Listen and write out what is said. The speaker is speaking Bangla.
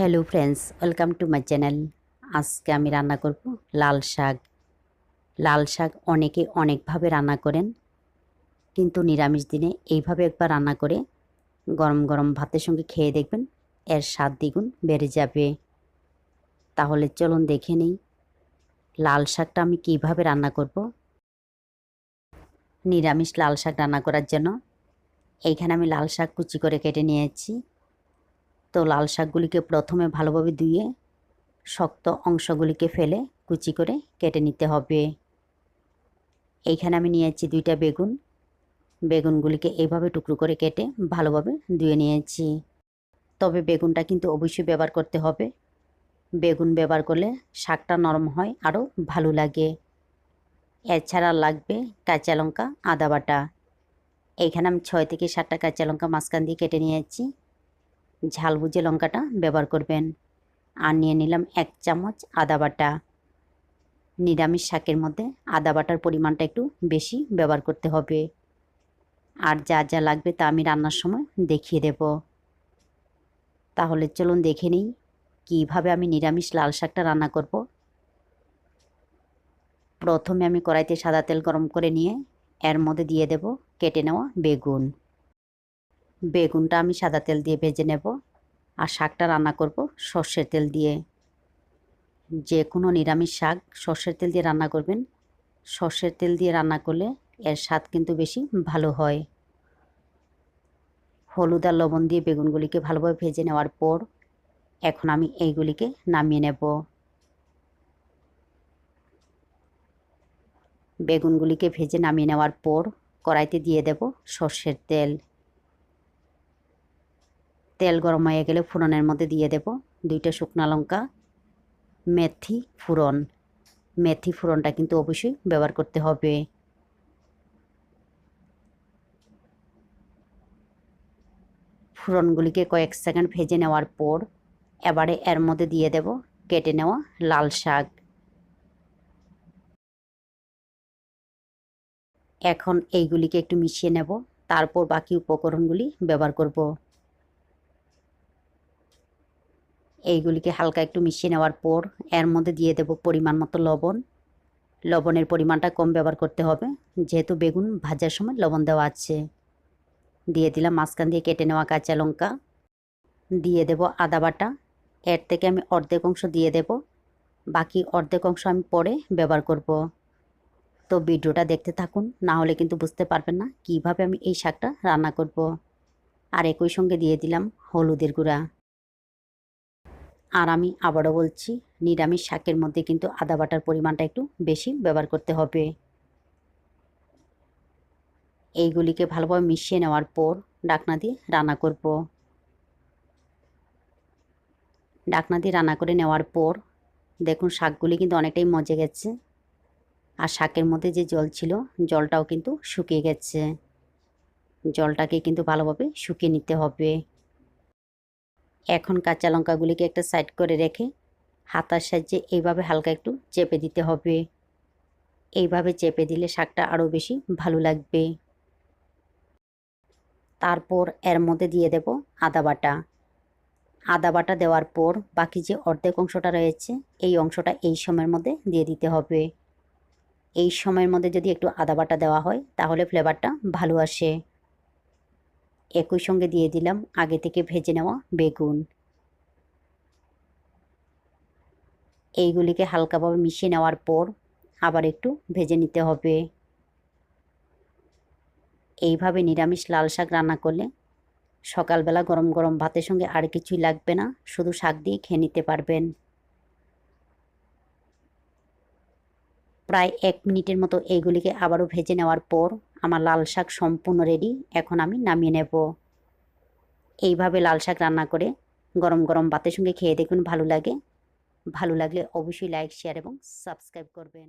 Hello friends welcome to my channel আজকে আমি রান্না করব লাল শাক। লাল শাক অনেকে অনেকভাবে রান্না করেন, কিন্তু নিরামিষ দিনে এইভাবে একবার রান্না করে গরম গরম ভাতের সঙ্গে খেয়ে দেখবেন এর স্বাদ দ্বিগুণ বেড়ে যাবে। তাহলে চলুন দেখে নিই লাল শাকটা আমি কীভাবে রান্না করব। নিরামিষ লাল শাক রান্না করার জন্য এইখানে আমি লাল শাক কুচি করে কেটে নিয়েছি। তো লাল শাকগুলিকে প্রথমে ভালোভাবে ধুয়ে শক্ত অংশগুলিকে ফেলে কুচি করে কেটে নিতে হবে। এইখানে আমি নিয়েছি দুইটা বেগুন। বেগুনগুলিকে এইভাবে টুকরো করে কেটে ভালোভাবে ধুয়ে নিয়েছি। তবে বেগুনটা কিন্তু অবশ্যই ব্যবহার করতে হবে। বেগুন ব্যবহার করলে শাকটা নরম হয়, আরও ভালো লাগে। এছাড়া লাগবে কাঁচা লঙ্কা, আদা বাটা। এইখানে আমি ছয় থেকে সাতটা কাঁচা লঙ্কা মাঝখান দিয়ে কেটে নিয়েছি। ঝাল বুঝে লঙ্কাটা ব্যবহার করবেন। আর নিয়ে নিলাম এক চামচ আদা বাটা। নিরামিষ শাকের মধ্যে আদা বাটার পরিমাণটা একটু বেশি ব্যবহার করতে হবে। আর যা যা লাগবে তা আমি রান্নার সময় দেখিয়ে দেব। তাহলে চলুন দেখে নিই কীভাবে আমি নিরামিষ লাল শাকটা রান্না করব। প্রথমে আমি কড়াইতে সাদা তেল গরম করে নিয়ে এর মধ্যে দিয়ে দেব কেটে নেওয়া বেগুন। বেগুনটা আমি সাদা তেল দিয়ে ভেজে নেব আর শাকটা রান্না করব সর্ষের তেল দিয়ে। যে কোনো নিরামিষ শাক সর্ষের তেল দিয়ে রান্না করবেন। সর্ষের তেল দিয়ে রান্না করলে এর স্বাদ কিন্তু বেশি ভালো হয়। হলুদ আর লবণ দিয়ে বেগুনগুলিকে ভালোভাবে ভেজে নেওয়ার পর এখন আমি এইগুলিকে নামিয়ে নেব। বেগুনগুলিকে ভেজে নামিয়ে নেওয়ার পর কড়াইতে দিয়ে দেব সর্ষের তেল। তেল গরম হয়ে গেলে ফোড়নের মধ্যে দিয়ে দেব দুইটা শুকনো লঙ্কা, মেথি ফোড়ন মেথি ফোড়নটা কিন্তু অবশ্যই ব্যবহার করতে হবে। ফোড়নগুলিকে কয়েক সেকেন্ড ভেজে নেওয়ার পর এবারে এর মধ্যে দিয়ে দেব কেটে নেওয়া লাল শাক। এখন এইগুলিকে একটু মিশিয়ে নেব, তারপর বাকি উপকরণগুলি ব্যবহার করব। এইগুলিকে হালকা একটু মিশিয়ে নেওয়ার পর এর মধ্যে দিয়ে দেব পরিমাণ মতো লবণ। লবণের পরিমাণটা কম ব্যবহার করতে হবে। যেহেতু বেগুন ভাজার সময় লবণ দেওয়া আছে। দিয়ে দিলাম মাঝখান দিয়ে কেটে নেওয়া কাঁচা লঙ্কা। দিয়ে দেব আদা বাটা। এর থেকে আমি অর্ধেক অংশ দিয়ে দেব। বাকি অর্ধেক অংশ আমি পরে ব্যবহার করব। তো ভিডিওটা দেখতে থাকুন, না হলে কিন্তু বুঝতে পারবেন না কীভাবে আমি এই শাকটা রান্না করব। আর একই সঙ্গে দিয়ে দিলাম হলুদের গুঁড়া। আর আমি আবারও বলছি, নিরামিষ শাকের মধ্যে কিন্তু আদা বাটার পরিমাণটা একটু বেশি ব্যবহার করতে হবে। এইগুলিকে ভালোভাবে মিশিয়ে নেওয়ার পর ডাকনা দিয়ে রান্না করব। ডাকনা দিয়ে রান্না করে নেওয়ার পর দেখুন শাকগুলি কিন্তু অনেকটাই মজে গেছে। আর শাকের মধ্যে যে জল ছিল, জলটাও কিন্তু শুকিয়ে গেছে। জলটাকে কিন্তু ভালোভাবে শুকিয়ে নিতে হবে। এখন কাঁচা লঙ্কাগুলিকে একটা সাইড করে রেখে হাতার সাহায্যে এইভাবে হালকা একটু চেপে দিতে হবে। এইভাবে চেপে দিলে শাকটা আরও বেশি ভালো লাগবে। তারপর এর মধ্যে দিয়ে দেব আদা বাটা। আদা বাটা দেওয়ার পর বাকি যে অর্ধেক অংশটা রয়েছে, এই অংশটা এই সময়ের মধ্যে দিয়ে দিতে হবে। এই সময়ের মধ্যে যদি একটু আদা বাটা দেওয়া হয়, তাহলে ফ্লেভারটা ভালো আসে। একই সঙ্গে দিয়ে দিলাম আগে থেকে ভেজে নেওয়া বেগুন। এইগুলিকে হালকাভাবে মিশিয়ে নেওয়ার পর আবার একটু ভেজে নিতে হবে। এইভাবে নিরামিষ লাল শাক রান্না করলে সকালবেলা গরম গরম ভাতের সঙ্গে আর কিছুই লাগবে না, শুধু শাক দিয়ে খেয়ে নিতে পারবেন। প্রায় এক মিনিটের মতো এইগুলিকে আবারও ভেজে নেওয়ার পর আমার লাল শাক সম্পূর্ণ রেডি এখন আমি নামিয়ে নেব। এইভাবে লাল শাক রান্না করে গরম গরম ভাতের সঙ্গে খেয়ে দেখুন ভালো লাগে। ভালো লাগলে অবশ্যই লাইক শেয়ার এবং সাবস্ক্রাইব করবেন।